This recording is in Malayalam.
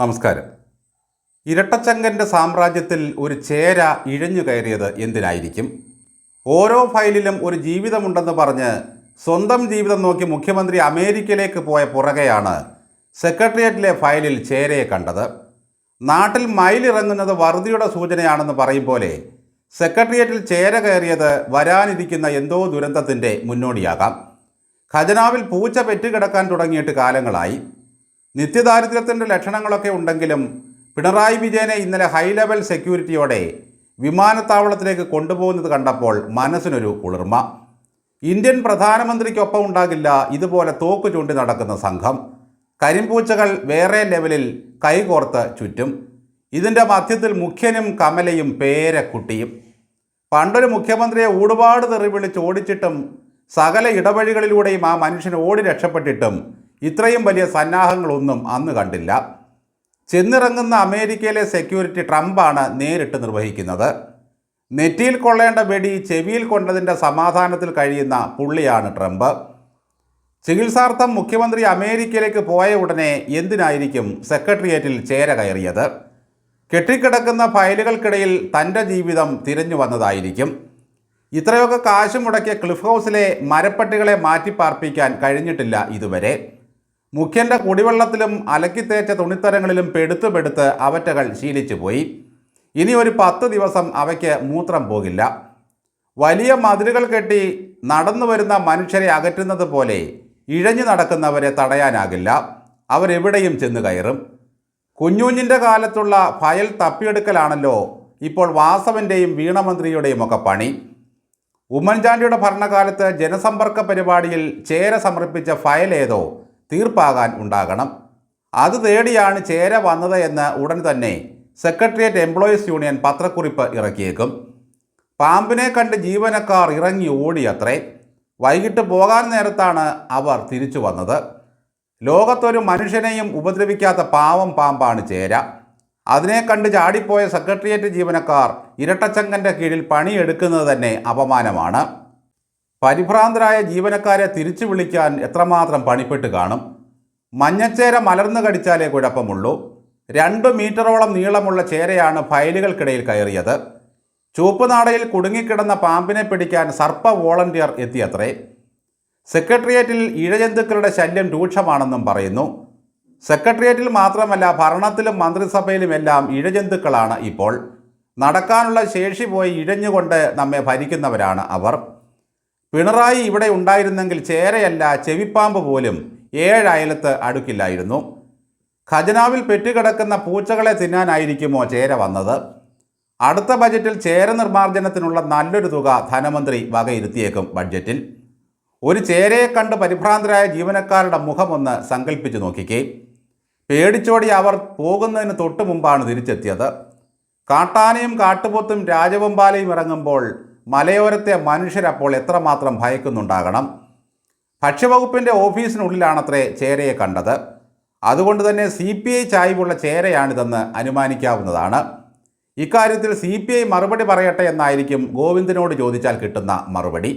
നമസ്കാരം. ഇരട്ടച്ചങ്കന്റെ സാമ്രാജ്യത്തിൽ ഒരു ചേര ഇഴഞ്ഞു കയറിയത് എന്തിനായിരിക്കും? ഓരോ ഫയലിലും ഒരു ജീവിതമുണ്ടെന്ന് പറഞ്ഞ് സ്വന്തം ജീവിതം നോക്കി മുഖ്യമന്ത്രി അമേരിക്കയിലേക്ക് പോയ പുറകെയാണ് സെക്രട്ടേറിയറ്റിലെ ഫയലിൽ ചേരയെ കണ്ടത്. നാട്ടിൽ മയിലിറങ്ങുന്നത് വറുതിയുടെ സൂചനയാണെന്ന് പറയും പോലെ സെക്രട്ടേറിയറ്റിൽ ചേര കയറിയത് വരാനിരിക്കുന്ന എന്തോ ദുരന്തത്തിന്റെ മുന്നോടിയാകാം. ഖജനാവിൽ പൂച്ച പെറ്റുകിടക്കാൻ തുടങ്ങിയിട്ട് കാലങ്ങളായി. നിത്യദാരിദ്ര്യത്തിന്റെ ലക്ഷണങ്ങളൊക്കെ ഉണ്ടെങ്കിലും പിണറായി വിജയനെ ഇന്നലെ ഹൈ ലെവൽ സെക്യൂരിറ്റിയോടെ വിമാനത്താവളത്തിലേക്ക് കൊണ്ടുപോകുന്നത് കണ്ടപ്പോൾ മനസ്സിനൊരു കുളിർമ. ഇന്ത്യൻ പ്രധാനമന്ത്രിക്കൊപ്പം ഉണ്ടാകില്ല ഇതുപോലെ തോക്ക് ചൂണ്ടി നടക്കുന്ന സംഘം. കരിമ്പൂച്ചകൾ വേറെ ലെവലിൽ കൈകോർത്ത് ചുറ്റും. ഇതിന്റെ മധ്യത്തിൽ മുഖ്യനും കമലയും പേരക്കുട്ടിയും പണ്ടൊരു മുഖ്യമന്ത്രിയെ ഊടുപാട് തെറി വിളിച്ച് ഓടിച്ചിട്ടും സകല ഇടവഴികളിലൂടെയും ആ മനുഷ്യൻ ഓടി രക്ഷപ്പെട്ടിട്ടും ഇത്രയും വലിയ സന്നാഹങ്ങളൊന്നും അന്ന് കണ്ടില്ല. ചെന്നിറങ്ങുന്ന അമേരിക്കയിലെ സെക്യൂരിറ്റി ട്രംപാണ് നേരിട്ട് നിർവഹിക്കുന്നത്. നെറ്റിയിൽ കൊള്ളേണ്ട വെടി ചെവിയിൽ കൊണ്ടതിന്റെ സമാധാനത്തിൽ കഴിയുന്ന പുള്ളിയാണ് ട്രംപ്. ചികിത്സാർത്ഥം മുഖ്യമന്ത്രി അമേരിക്കയിലേക്ക് പോയ ഉടനെ എന്തിനായിരിക്കും സെക്രട്ടേറിയറ്റിൽ ചേര കയറിയത്? കെട്ടിക്കിടക്കുന്ന ഫയലുകൾക്കിടയിൽ തന്റെ ജീവിതം തിരഞ്ഞു വന്നതായിരിക്കും. ഇത്രയൊക്കെ കാശ് മുടക്കിയ ക്ലിഫ് ഹൗസിലെ മരപ്പട്ടികളെ മാറ്റിപ്പാർപ്പിക്കാൻ കഴിഞ്ഞിട്ടില്ല ഇതുവരെ. മുഖ്യന്റെ കുടിവെള്ളത്തിലും അലക്കിത്തേച്ച തുണിത്തരങ്ങളിലും പെടുത്ത് പെടുത്ത് അവറ്റകൾ ശീലിച്ചു പോയി. ഇനി ഒരു പത്ത് ദിവസം അവയ്ക്ക് മൂത്രം പോകില്ല. വലിയ മതിലുകൾ കെട്ടി നടന്നു വരുന്ന മനുഷ്യരെ അകറ്റുന്നത് പോലെ ഇഴഞ്ഞു നടക്കുന്നവരെ തടയാനാകില്ല. അവരെവിടെയും ചെന്ന് കയറും. കുഞ്ഞുഞ്ഞിന്റെ കാലത്തുള്ള ഫയൽ തപ്പിയെടുക്കലാണല്ലോ ഇപ്പോൾ വാസവന്റെയും വീണമന്ത്രിയുടെയും ഒക്കെ പണി. ഉമ്മൻചാണ്ടിയുടെ ഭരണകാലത്ത് ജനസമ്പർക്ക പരിപാടിയിൽ ചേര സമർപ്പിച്ച ഫയൽ ഏതോ തീർപ്പാകാൻ ഉണ്ടാകണം. അത് തേടിയാണ് ചേര വന്നത് എന്ന് ഉടൻ തന്നെ സെക്രട്ടേറിയറ്റ് എംപ്ലോയീസ് യൂണിയൻ പത്രക്കുറിപ്പ് ഇറക്കിയേക്കും. പാമ്പിനെ കണ്ട് ജീവനക്കാർ ഇറങ്ങി ഓടിയത്രേ. വൈകിട്ട് പോകാൻ നേരത്താണ് അവർ തിരിച്ചു വന്നത്. ലോകത്തൊരു മനുഷ്യനെയും ഉപദ്രവിക്കാത്ത പാവം പാമ്പാണ് ചേര. അതിനെ കണ്ട് ചാടിപ്പോയ സെക്രട്ടേറിയറ്റ് ജീവനക്കാർ ഇരട്ടച്ചങ്കന്റെ കീഴിൽ പണിയെടുക്കുന്നത് തന്നെ അപമാനമാണ്. പരിഭ്രാന്തരായ ജീവനക്കാരെ തിരിച്ചു വിളിക്കാൻ എത്രമാത്രം പണിപ്പെട്ട് കാണും? മഞ്ഞച്ചേര മലർന്നു കടിച്ചാലേ കുഴപ്പമുള്ളൂ. രണ്ട് മീറ്ററോളം നീളമുള്ള ചേരയാണ് ഫയലുകൾക്കിടയിൽ കയറിയത്. ചുവപ്പുനാടയിൽ കുടുങ്ങിക്കിടന്ന പാമ്പിനെ പിടിക്കാൻ സർപ്പ വോളണ്ടിയർ എത്തിയത്രേ. സെക്രട്ടേറിയറ്റിൽ ഇഴജന്തുക്കളുടെ ശല്യം രൂക്ഷമാണെന്നും പറയുന്നു. സെക്രട്ടേറിയറ്റിൽ മാത്രമല്ല ഭരണത്തിലും മന്ത്രിസഭയിലുമെല്ലാം ഇഴജന്തുക്കളാണ് ഇപ്പോൾ. നടക്കാനുള്ള ശേഷി പോയി ഇഴഞ്ഞുകൊണ്ട് നമ്മെ ഭരിക്കുന്നവരാണ് അവർ. പിണറായി ഇവിടെ ഉണ്ടായിരുന്നെങ്കിൽ ചേരയല്ല ചെവിപ്പാമ്പ് പോലും ഏഴയലത്ത് അടുക്കില്ലായിരുന്നു. ഖജനാവിൽ പെറ്റുകിടക്കുന്ന പൂച്ചകളെ തിന്നാനായിരിക്കുമോ ചേര വന്നത്? അടുത്ത ബജറ്റിൽ ചേര നിർമ്മാർജനത്തിനുള്ള നല്ലൊരു തുക ധനമന്ത്രി വകയിരുത്തിയേക്കും ബഡ്ജറ്റിൽ. ഒരു ചേരയെ കണ്ട് പരിഭ്രാന്തരായ ജീവനക്കാരുടെ മുഖമൊന്ന് സങ്കല്പിച്ചു നോക്കിക്കേ. പേടിച്ചോടി അവർ പോകുന്നതിന് തൊട്ടു മുമ്പാണ് തിരിച്ചെത്തിയത്. കാട്ടാനയും കാട്ടുപോത്തും രാജവെമ്പാലയും ഇറങ്ങുമ്പോൾ മലയോരത്തെ മനുഷ്യരപ്പോൾ എത്രമാത്രം ഭയക്കുന്നുണ്ടാകണം? ഭക്ഷ്യവകുപ്പിന്റെ ഓഫീസിനുള്ളിലാണത്രേ ചേരയെ കണ്ടത്. അതുകൊണ്ട് തന്നെ സി പി ഐ ചായ്വുള്ള ചേരയാണിതെന്ന് അനുമാനിക്കാവുന്നതാണ്. ഇക്കാര്യത്തിൽ സി പി ഐ മറുപടി പറയട്ടെ എന്നായിരിക്കും ഗോവിന്ദനോട് ചോദിച്ചാൽ കിട്ടുന്ന മറുപടി.